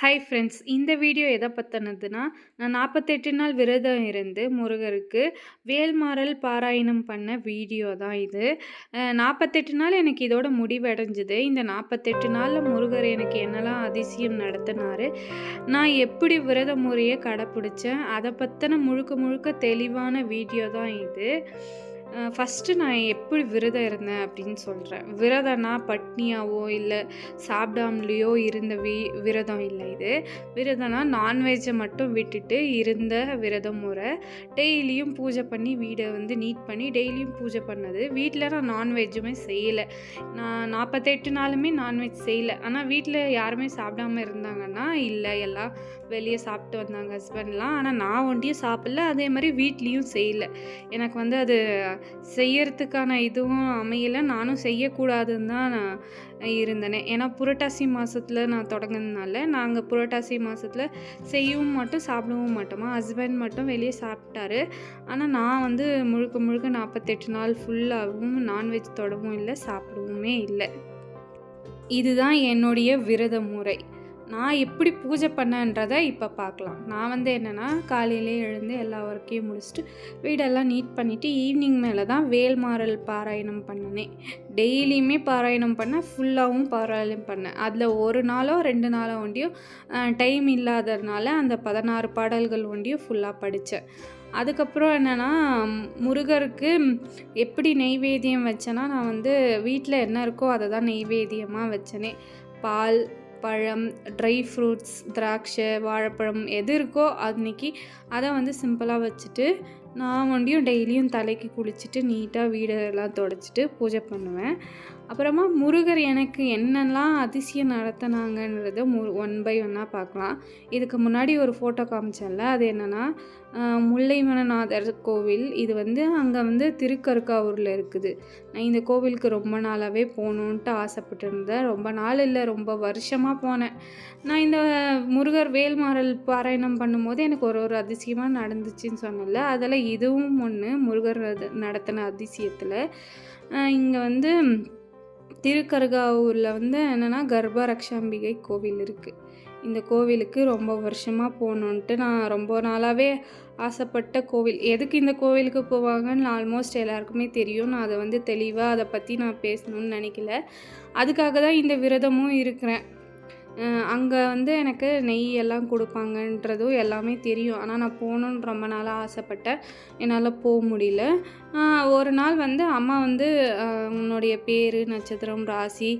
Hi friends இந்த video எதை பற்றினதுன்னா நான் நாற்பத்தெட்டு நாள் விரதம் இருந்து முருகருக்கு வேல்மாறல் பாராயணம் பண்ண வீடியோ தான் இது. நாற்பத்தெட்டு நாள் எனக்கு இதோட முடிவடைஞ்சுது. இந்த நாற்பத்தெட்டு நாளில் முருகர் எனக்கு என்னெல்லாம் அதிசயம் நடத்தினார் நான் எப்படி விரத முறையை கடைப்பிடிச்சேன் அதை பற்றின முழுக்க முழுக்க தெளிவான வீடியோ தான் இது. ஃபஸ்ட்டு நான் எப்படி விரதம் இருந்தேன் அப்படின்னு சொல்கிறேன் விரதம்னா பட்னியாவோ இல்லை சாப்பிடாமலேயோ இருந்த வி விரதம் இல்லை இது. விரதம்னா நான்வெஜ்ஜை மட்டும் விட்டுட்டு இருந்த விரதம் முறை. டெய்லியும் பூஜை பண்ணி வீடை வந்து நீட் பண்ணி டெய்லியும் பூஜை பண்ணது. வீட்டில் நான் நான்வெஜ்ஜுமே செய்யலை. நான் நாற்பத்தெட்டு நாளுமே நான்வெஜ் செய்யலை. ஆனால் வீட்டில் யாருமே சாப்பிடாம இருந்தாங்கன்னா இல்லை எல்லாம் வெளியே சாப்பிட்டு வந்தாங்க ஹஸ்பண்ட்லாம் ஆனால் நான் ஒண்டியும் சாப்பிடல. அதே மாதிரி வீட்லேயும் செய்யலை. எனக்கு வந்து அது செய்யறதுக்கான இதுவும் அமையலை. நானும் செய்யக்கூடாதுன்னு தான் நான் இருந்தேனே. ஏன்னா புரட்டாசி மாதத்தில் நான் தொடங்கினதுனால நாங்கள் புரட்டாசி மாதத்தில் செய்யவும் மாட்டோம் சாப்பிடவும் மாட்டோமா. ஹஸ்பண்ட் மட்டும் வெளியே சாப்பிட்டாரு. ஆனால் நான் வந்து முழுக்க முழுக்க நாற்பத்தெட்டு நாள் ஃபுல்லாகவும் நான்வெஜ் தொடவும் இல்லை சாப்பிடவுமே இல்லை. இதுதான் என்னுடைய விரத முறை நான் எப்படி பூஜை பண்ணேன்றதை இப்போ பார்க்கலாம். நான் வந்து என்னென்னா காலையிலே எழுந்து எல்லா ஒர்க்கையும் முடிச்சுட்டு வீடெல்லாம் நீட் பண்ணிவிட்டு ஈவினிங் மேலே தான் வேல்மாறல் பாராயணம் பண்ணினேன். டெய்லியுமே பாராயணம் பண்ணேன் ஃபுல்லாகவும் பாராயணம் பண்ணேன். அதில் ஒரு நாளோ ரெண்டு நாளோ ஒண்டியும் டைம் இல்லாததுனால அந்த பதினாறு பாடல்கள் ஒண்டியும் ஃபுல்லாக படித்தேன் அதுக்கப்புறம் என்னென்னா முருகருக்கு எப்படி நெய்வேத்தியம் வச்சேன்னா நான் வந்து வீட்டில் என்ன இருக்கோ அதை தான் நெய்வேத்தியமாக வச்சேனே. பால் பழம் ட்ரை ஃப்ரூட்ஸ் திராட்சை வாழைப்பழம் எது இருக்கோ அன்னைக்கு அதை வந்து சிம்பிளாக வச்சுட்டு நான் வண்டியும் டெய்லியும் தலைக்கு குளிச்சுட்டு நீட்டாக வீடெல்லாம் தொடச்சிட்டு பூஜை பண்ணுவேன். அப்புறமா முருகர் எனக்கு என்னெல்லாம் அதிசயம் நடத்தினாங்கன்றத மு ஒன் பை ஒன்னாக பார்க்கலாம். இதுக்கு முன்னாடி ஒரு ஃபோட்டோ காமிச்சல அது என்னென்னா முல்லைமனநாதர் கோவில். இது வந்து அங்கே வந்து திருக்கருக்காவூரில் இருக்குது. நான் இந்த கோவிலுக்கு ரொம்ப நாளாகவே போகணுன்ட்டு ஆசைப்பட்டிருந்தேன். ரொம்ப நாள் இல்லை ரொம்ப வருஷமாக போனேன். நான் இந்த முருகர் வேல்மாறல் பாராயணம் பண்ணும்போது எனக்கு ஒரு ஒரு அதிசயமாக நடந்துச்சுன்னு சொன்னல அதில் இதுவும் ஒன்று முருகர் நடத்தின அதிசயத்தில். இங்கே வந்து திருக்கருகாவூரில் வந்து என்னென்னா கர்ப்பரக்ஷாம்பிகை கோவில் இருக்குது இந்த கோவிலுக்கு ரொம்ப வருஷமாக போகணுன்ட்டு நான் ரொம்ப நாளாகவே ஆசைப்பட்ட கோவில். எதுக்கு இந்த கோவிலுக்கு போவாங்கன்னு ஆல்மோஸ்ட் எல்லாருக்குமே தெரியும். நான் அதை வந்து தெளிவாக அதை பற்றி நான் பேசணும்னு நினைக்கல. அதுக்காக தான் இந்த விரதமும் இருக்கிறேன். அங்கே வந்து எனக்கு நெய் எல்லாம் கொடுப்பாங்கன்றதும் எல்லாமே தெரியும். ஆனால் நான் போகணுன்னு ரொம்ப நாளாக ஆசைப்பட்டேன். என்னால் போக முடியல. ஒரு நாள் வந்து அம்மா வந்து உன்னுடைய பேர் நட்சத்திரம் ராசி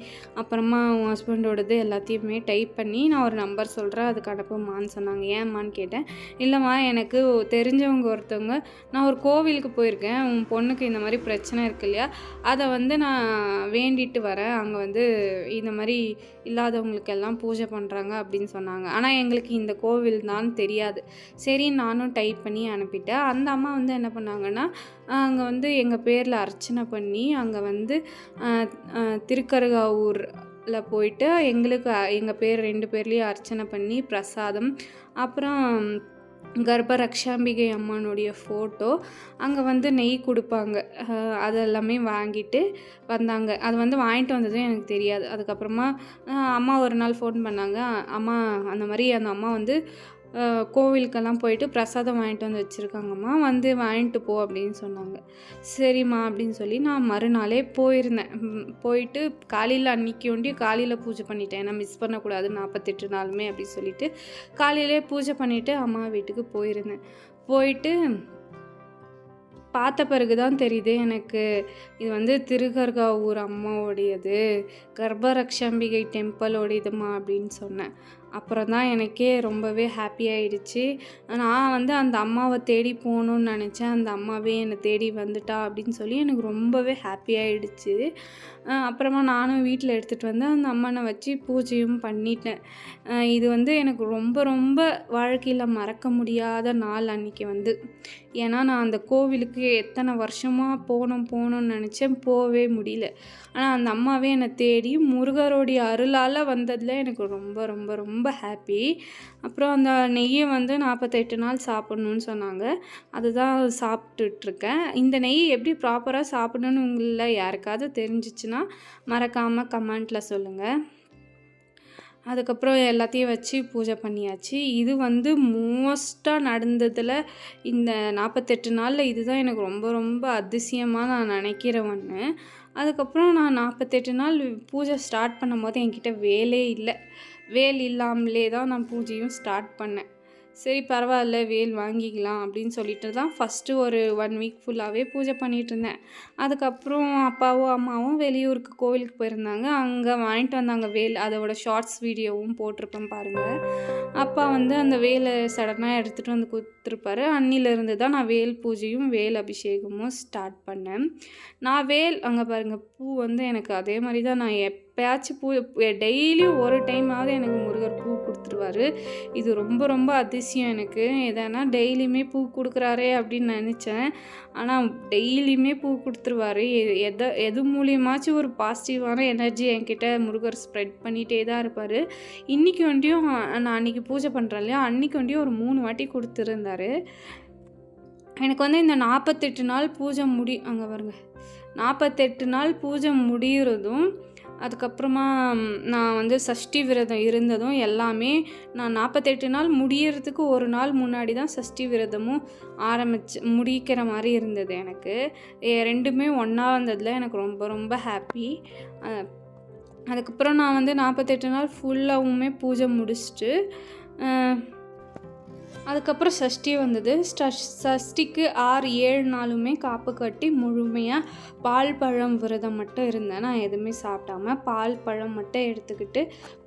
அப்புறமா உன் ஹஸ்பண்டோடது எல்லாத்தையுமே டைப் பண்ணி நான் ஒரு நம்பர் சொல்கிறேன் அதுக்கு அனுப்புமான்னு சொன்னாங்க. ஏம்மான்னு கேட்டேன். இல்லைம்மா எனக்கு தெரிஞ்சவங்க ஒருத்தவங்க நான் ஒரு கோவிலுக்கு போயிருக்கேன். உன் பொண்ணுக்கு இந்த மாதிரி பிரச்சனை இருக்கு இல்லையா? அதை வந்து நான் வேண்டிட்டு வரேன். அங்கே வந்து இந்த மாதிரி இல்லாதவங்களுக்கு எல்லாம் பூஜை பண்ணுறாங்க அப்படின்னு சொன்னாங்க. ஆனால் எங்களுக்கு இந்த கோவில் தான் தெரியாது. சரி நானும் டைப் பண்ணி அனுப்பிட்டேன். அந்த அம்மா வந்து என்ன பண்ணாங்கன்னா அங்கே வந்து எங்கள் பேரில் அர்ச்சனை பண்ணி அங்கே வந்து திருக்கருகாவூர் திருக்கருகாவூரில் போயிட்டு எங்களுக்கு எங்கள் பேர் ரெண்டு பேர்லேயும் அர்ச்சனை பண்ணி பிரசாதம் அப்புறம் கர்ப்ப ரக்ஷாம்பிகை அம்மானுடைய ஃபோட்டோ அங்கே வந்து நெய் கொடுப்பாங்க. அதெல்லாமே வாங்கிட்டு வந்தாங்க. அது வந்து வாங்கிட்டு வந்ததும் எனக்கு தெரியாது. அதுக்கப்புறமா அம்மா ஒரு நாள் ஃபோன் பண்ணாங்க. அம்மா அந்த மாதிரி அந்த அம்மா வந்து கோவிலுக்கெல்லாம் போயிட்டு பிரசாதம் வாங்கிட்டு வந்து வச்சுருக்காங்கம்மா. வந்து வாங்கிட்டு போ அப்படின்னு சொன்னாங்க. சரிம்மா அப்படின்னு சொல்லி நான் மறுநாளே போயிருந்தேன். போயிட்டு காலையில் அன்னைக்கு ஒண்டி காலையில் பூஜை பண்ணிட்டேன். ஏன்னா மிஸ் பண்ணக்கூடாது நாற்பத்தெட்டு நாளுமே அப்படின்னு சொல்லிட்டு காலையிலே பூஜை பண்ணிவிட்டு அம்மா வீட்டுக்கு போயிருந்தேன். போயிட்டு பார்த்த பிறகு தான் தெரியுது எனக்கு இது வந்து திருகர்காவூர் அம்மாவோடையது. கர்ப்பரக்ஷாம்பிகை டெம்பிளோடையதுமா அப்படின்னு சொன்னேன். அப்புறம் தான் எனக்கே ரொம்பவே ஹாப்பி ஆயிடுச்சு. நான் வந்து அந்த அம்மாவை தேடி போகணுன்னு நினச்சேன். அந்த அம்மாவே என்னை தேடி வந்துட்டா அப்படின்னு சொல்லி எனக்கு ரொம்பவே ஹாப்பி ஆயிடுச்சு. அப்புறமா நானும் வீட்டில் எடுத்துகிட்டு வந்து அந்த அம்மனை வச்சு பூஜையும் பண்ணிட்டேன். இது வந்து எனக்கு ரொம்ப ரொம்ப வாழ்க்கையில் மறக்க முடியாத நாள் அன்றைக்கி வந்து. ஏன்னா நான் அந்த கோவிலுக்கு எத்தனை வருஷமாக போகணும் போகணும்னு நினச்சேன். போகவே முடியல. ஆனால் அந்த அம்மாவே என்னை தேடி முருகருடைய அருளால் வந்ததில் எனக்கு ரொம்ப ரொம்ப ரொம்ப ரொம்ப ஹாப்பி அப்புறம் அந்த நெய்யை வந்து நாற்பத்தெட்டு நாள் சாப்பிட்ணுன்னு சொன்னாங்க. அதுதான் சாப்பிட்டுட்ருக்கேன். இந்த நெய் எப்படி ப்ராப்பராக சாப்பிடணும்னு உங்களில் யாருக்காவது தெரிஞ்சிச்சுன்னா மறக்காமல் கமெண்ட்டில் சொல்லுங்கள் அதுக்கப்புறம் எல்லாத்தையும் வச்சு பூஜை பண்ணியாச்சு. இது வந்து மோஸ்ட்டாக நடந்ததில் இந்த நாற்பத்தெட்டு நாளில் இதுதான் எனக்கு ரொம்ப ரொம்ப அதிசயமாக நான் நினைக்கிற ஒன்று அதுக்கப்புறம் நான் நாற்பத்தெட்டு நாள் பூஜை ஸ்டார்ட் பண்ணும்போது என்கிட்ட வேலே இல்லை. வேல் இல்லாமலே தான் நான் பூஜையும் ஸ்டார்ட் பண்ணேன். சரி பரவாயில்ல வேல் வாங்கிக்கலாம் அப்படின்னு சொல்லிட்டு தான் ஃபஸ்ட்டு ஒரு ஒன் வீக் ஃபுல்லாகவே பூஜை பண்ணிகிட்டு இருந்தேன். அதுக்கப்புறம் அப்பாவும் அம்மாவும் வெளியூருக்கு கோவிலுக்கு போயிருந்தாங்க. அங்கே வாங்கிட்டு வந்தாங்க வேல். அதோட ஷார்ட்ஸ் வீடியோவும் போட்டிருப்பேன் பாருங்கள் அப்பா வந்து அந்த வேலை சடனாக எடுத்துகிட்டு வந்து கொடுத்துருப்பாரு. அன்னிலேருந்து தான் நான் வேல் பூஜையும் வேல் அபிஷேகமும் ஸ்டார்ட் பண்ணேன். நான் வேல் அங்கே பாருங்கள் பூ வந்து எனக்கு அதே மாதிரி தான் நான் எப் எப்பயாச்சும் பூ டெய்லியும் ஒரு டைமாவது எனக்கு முருகர் பூ கொடுத்துருவாரு. இது ரொம்ப ரொம்ப அதிசயம் எனக்கு. எதனா டெய்லியுமே பூ கொடுக்குறாரே அப்படின்னு நினச்சேன். ஆனால் டெய்லியுமே பூ கொடுத்துருவாரு. எ- எதை எது மூலியமாச்சும் ஒரு பாசிட்டிவான எனர்ஜி என்கிட்ட முருகர் ஸ்ப்ரெட் பண்ணிகிட்டே தான் இருப்பார். இன்றைக்கி வண்டியும் நான் அன்றைக்கி பூஜை பண்ணுறேன் இல்லையா? அன்றைக்கி வண்டியும் ஒரு மூணு வாட்டி கொடுத்துருந்தாரு. எனக்கு வந்து இந்த நாற்பத்தெட்டு நாள் பூஜை முடி அங்கே பாருங்க. நாற்பத்தெட்டு நாள் பூஜை முடிகிறதும் அதுக்கப்புறமா நான் வந்து சஷ்டி விரதம் இருந்ததும் எல்லாமே நான் நாற்பத்தெட்டு நாள் முடியறதுக்கு ஒரு நாள் முன்னாடி தான் சஷ்டி விரதமும் ஆரம்பிச்சு முடிக்கிற மாதிரி இருந்தது எனக்கு. ரெண்டுமே ஒன்றா வந்ததில் எனக்கு ரொம்ப ரொம்ப ஹாப்பி அதுக்கப்புறம் நான் வந்து நாற்பத்தெட்டு நாள் ஃபுல்லாகவுமே பூஜை முடிச்சுட்டு அதுக்கப்புறம் சஷ்டி வந்தது. சஷ்டிக்கு ஆறு ஏழு நாளுமே காப்பு கட்டி முழுமையாக பால் பழம் விரதம் மட்டும் இருந்தேன். நான் எதுவுமே சாப்பிடாம பால் பழம் மட்டும் எடுத்துக்கிட்டு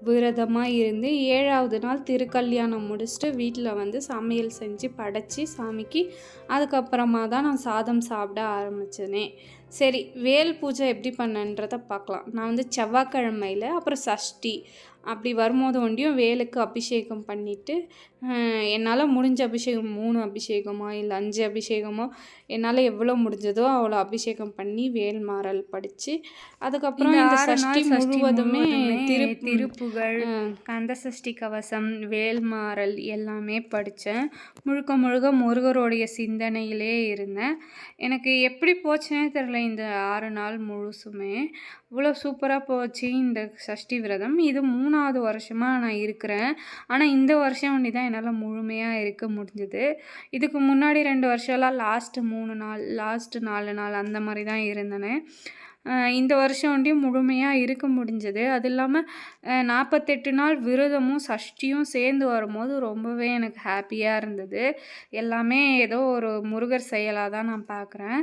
விரதமாக இருந்து ஏழாவது நாள் திருக்கல்யாணம் முடிச்சுட்டு வீட்டில் வந்து சமையல் செஞ்சு படைச்சி சாமிக்கு அதுக்கப்புறமா தான் நான் சாதம் சாப்பிட ஆரம்பித்தேனே சரி வேல் பூஜை எப்படி பண்ணன்றதை பார்க்கலாம். நான் வந்து செவ்வாய்க்கிழமையில் அப்புறம் சஷ்டி அப்படி வரும்போது ஒண்டியும் வேலுக்கு அபிஷேகம் பண்ணிவிட்டு என்னால் முடிஞ்ச அபிஷேகம் மூணு அபிஷேகமோ இல்லை அஞ்சு அபிஷேகமோ என்னால் எவ்வளோ முடிஞ்சதோ அவ்வளோ அபிஷேகம் பண்ணி வேல் மாறல் படித்து அதுக்கப்புறம் இந்த சஷ்டி முழுவதுமே திரு திருப்புகழ் கந்த சஷ்டி கவசம் வேல்மாறல் எல்லாமே படித்தேன் முழுக்க முழுக்க முருகருடைய சிந்தனையிலே இருந்தேன். எனக்கு எப்படி போச்சுனே தெரில இந்த ஆறு நாள் முழுசுமே. இவ்வளோ சூப்பராக போச்சு இந்த சஷ்டி விரதம். இது மூணாவது வருஷமாக நான் இருக்கிறேன். ஆனால் இந்த வருஷம் ஒண்டி தான் என்னால் முழுமையாக இருக்க முடிஞ்சது. இதுக்கு முன்னாடி ரெண்டு வருஷம்லாம் லாஸ்ட்டு மூணு நாள் லாஸ்ட்டு நாலு நாள் அந்த மாதிரி தான் இருந்தேனே. இந்த வருஷம் ஒண்டியும் முழுமையாக இருக்க முடிஞ்சது. அது இல்லாமல் நாற்பத்தெட்டு நாள் விரதமும் சஷ்டியும் சேர்ந்து வரும்போது ரொம்பவே எனக்கு ஹாப்பியாக இருந்தது. எல்லாமே ஏதோ ஒரு முருகர் செயலாக தான் நான் பார்க்குறேன்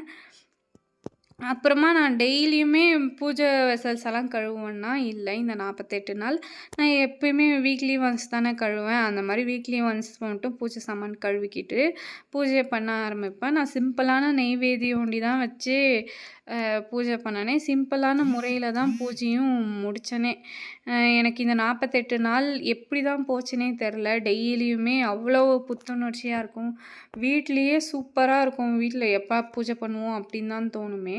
அப்புறமா நான் டெய்லியுமே பூஜை வெசல்ஸ் எல்லாம் கழுவுவேன்னா இல்லை இந்த நாற்பத்தெட்டு நாள். நான் எப்பயுமே வீக்லி ஒன்ஸ் தானே கழுவேன் அந்த மாதிரி வீக்லி ஒன்ஸ் மட்டும் பூஜை சாமான் கழுவிக்கிட்டு பூஜை பண்ண ஆரம்பிப்பேன். நான் சிம்பிளான நெய்வேதியம் ஒண்டி தான் வச்சு பூஜை பண்ணனே. சிம்பிளான முறையில் தான் பூஜையும் முடித்தனே எனக்கு இந்த நாற்பத்தெட்டு நாள் எப்படி தான் போச்சுனே தெரில டெய்லியுமே அவ்வளோ புத்துணர்ச்சியாக இருக்கும். வீட்லேயே சூப்பராக இருக்கும். வீட்டில் எப்போ பூஜை பண்ணுவோம் அப்படின்னு தான் தோணுமே.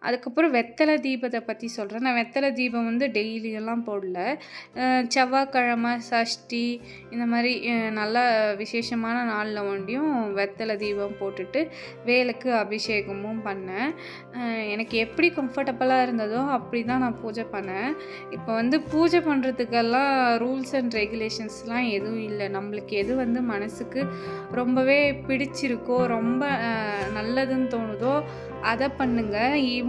அதுக்கப்புறம் வெத்தலை தீபத்தை பற்றி சொல்கிறேன் நான் வெத்தலை தீபம் வந்து டெய்லியெல்லாம் போடல. செவ்வாய்க்கிழமை சஷ்டி இந்த மாதிரி நல்ல விசேஷமான நாளில் ஒண்டியும் வெத்தலை தீபம் போட்டுட்டு வேலுக்கு அபிஷேகமும் பண்ணேன். எனக்கு எப்படி கம்ஃபர்டபுளாக இருந்ததோ அப்படி தான் நான் பூஜை பண்ணேன். இப்போ வந்து பூஜை பண்ணுறதுக்கெல்லாம் ரூல்ஸ் அண்ட் ரெகுலேஷன்ஸ்லாம் எதுவும் இல்லை. நம்மளுக்கு எது வந்து மனசுக்கு ரொம்பவே பிடிச்சிருக்கோ ரொம்ப நல்லதுன்னு தோணுதோ அதை பண்ணுங்கள் பண்ணுங்க.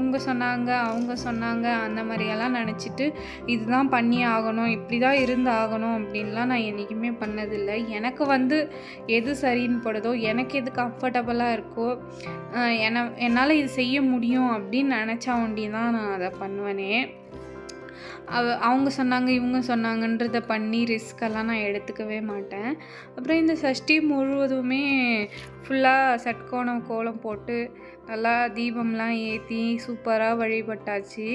இவங்க சொன்னாங்க அவங்க சொன்னாங்க அந்த மாதிரியெல்லாம் நினச்சிட்டு இதுதான் பண்ணி ஆகணும் இப்படி தான் இருந்து ஆகணும் அப்படின்லாம் நான் என்றைக்குமே பண்ணதில்லை. எனக்கு வந்து எது சரின்னு படுதோ எனக்கு எது கம்ஃபர்டபுளாக இருக்கோ என்ன என என்னால் இது செய்ய முடியும் அப்படின்னு நினச்சா ஒண்டி தான் நான் அதை பண்ணுவேனே. அவ அவங்க சொன்னாங்க இவங்க சொன்னாங்கன்றத பண்ணி ரிஸ்கெல்லாம் நான் எடுத்துக்கவே மாட்டேன். அப்புறம் இந்த சஷ்டி முழுவதுமே ஃபுல்லாக சட்கோணம் கோலம் போட்டு நல்லா தீபம்லாம் ஏற்றி சூப்பராக வழிபட்டாச்சு.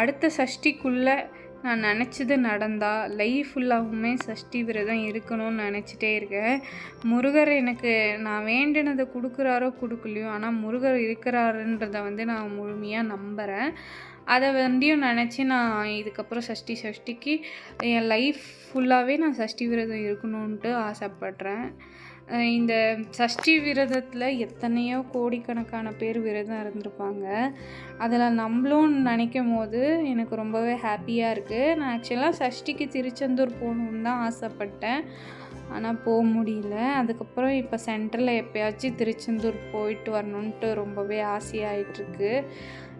அடுத்த சஷ்டிக்குள்ளே நான் நினச்சது நடந்தா லைஃப் ஃபுல்லாகவுமே சஷ்டி விரதம் இருக்கணும்னு நினச்சிட்டே இருக்கேன். முருகர் எனக்கு நான் வேண்டினதை கொடுக்குறாரோ கொடுக்கலையோ ஆனால் முருகர் இருக்கிறாருன்றத வந்து நான் முழுமையாக நம்புகிறேன் அதை வண்டியும் நினச்சி நான் இதுக்கப்புறம் சஷ்டி சஷ்டிக்கு என் லைஃப் ஃபுல்லாகவே நான் சஷ்டி விரதம் இருக்கணுன்ட்டு ஆசைப்பட்றேன். இந்த சஷ்டி விரதத்தில் எத்தனையோ கோடிக்கணக்கான பேர் விரதம் இருந்திருப்பாங்க. அதில் நம்மளும் நினைக்கும் போது எனக்கு ரொம்பவே ஹாப்பியாக இருக்குது நான் ஆக்சுவலாக சஷ்டிக்கு திருச்செந்தூர் போகணுன்னு தான் ஆசைப்பட்டேன். ஆனால் போக முடியல. அதுக்கப்புறம் இப்போ சென்டரில் எப்போயாச்சும் திருச்செந்தூர் போயிட்டு வரணுன்ட்டு ரொம்பவே ஆசையாகிட்டுருக்கு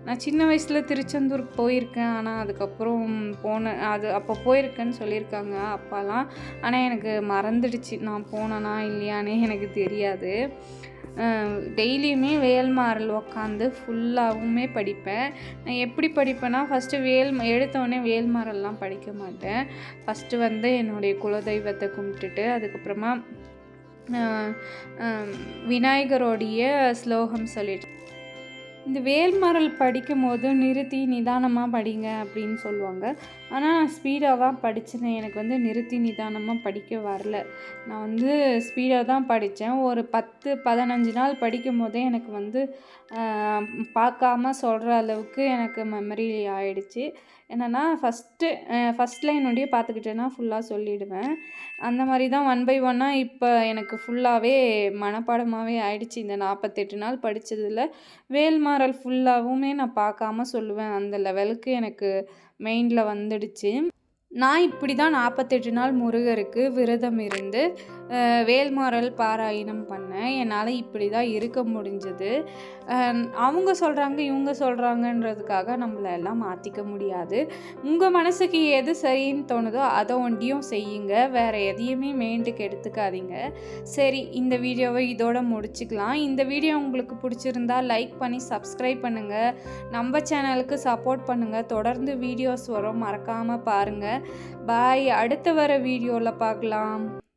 நான் சின்ன வயசில் திருச்செந்தூர் போயிருக்கேன். ஆனால் அதுக்கப்புறம் போன அது அப்போ போயிருக்கேன்னு சொல்லியிருக்காங்க அப்பாலாம். ஆனால் எனக்கு மறந்துடுச்சு. நான் போனேனா இல்லையானே எனக்கு தெரியாது. டெய்லியுமே வேல்மாறல் உக்காந்து ஃபுல்லாகவுமே படிப்பேன். நான் எப்படி படிப்பேன்னா ஃபஸ்ட்டு வேல் எடுத்தோடனே வேல்மாறல்லாம் படிக்க மாட்டேன். ஃபஸ்ட்டு வந்து என்னுடைய குலதெய்வத்தை கும்பிட்டுட்டு அதுக்கப்புறமா விநாயகரோடைய ஸ்லோகம் சொல்லிட்டு இந்த வேல்மரல் படிக்கும் போது நிறுத்தி நிதானமாக படிங்க அப்படின்னு சொல்லுவாங்க. ஆனால் நான் ஸ்பீடாக தான் படித்தேன் எனக்கு வந்து நிறுத்தி நிதானமாக படிக்க வரல. நான் வந்து ஸ்பீடாக தான் படித்தேன் ஒரு பத்து பதினஞ்சு நாள் படிக்கும் போதே எனக்கு வந்து பார்க்காம சொல்கிற அளவுக்கு எனக்கு மெமரி ஆயிடுச்சு. என்னென்னா ஃபஸ்ட்டு ஃபஸ்ட் லைனுடைய பார்த்துக்கிட்டேன்னா ஃபுல்லாக சொல்லிவிடுவேன் அந்த மாதிரி தான் ஒன் பை ஒன்னாக இப்போ எனக்கு ஃபுல்லாகவே மனப்பாடமாகவே ஆயிடுச்சு இந்த நாற்பத்தெட்டு நாள் படித்ததில் வேல்மாறல் ஃபுல்லாகவுமே நான் பார்க்காம சொல்லுவேன். அந்த லெவலுக்கு எனக்கு மெயினில் வந்துடுச்சு. நான் இப்படி தான் நாற்பத்தெட்டு நாள் முருகருக்கு விரதம் இருந்து வேல்மாறல் பாராயணம் பண்ணேன் என்னால் இப்படி தான் இருக்க முடிஞ்சது. அவங்க சொல்கிறாங்க இவங்க சொல்கிறாங்கன்றதுக்காக நம்மளை எல்லாம் மாற்றிக்க முடியாது. உங்கள் மனசுக்கு எது சரின்னு தோணுதோ அதை ஒண்டியும் செய்யுங்க. வேறு எதையுமே மெயின்ட்டுக்கு எடுத்துக்காதீங்க. சரி இந்த வீடியோவை இதோட முடிச்சுக்கலாம். இந்த வீடியோ உங்களுக்கு பிடிச்சிருந்தா லைக் பண்ணி சப்ஸ்கிரைப் பண்ணுங்கள் நம்ம சேனலுக்கு சப்போர்ட் பண்ணுங்கள் தொடர்ந்து வீடியோஸ் வரும். மறக்காமல் பாருங்கள் பாய் அடுத்து வர வீடியோவில் பார்க்கலாம்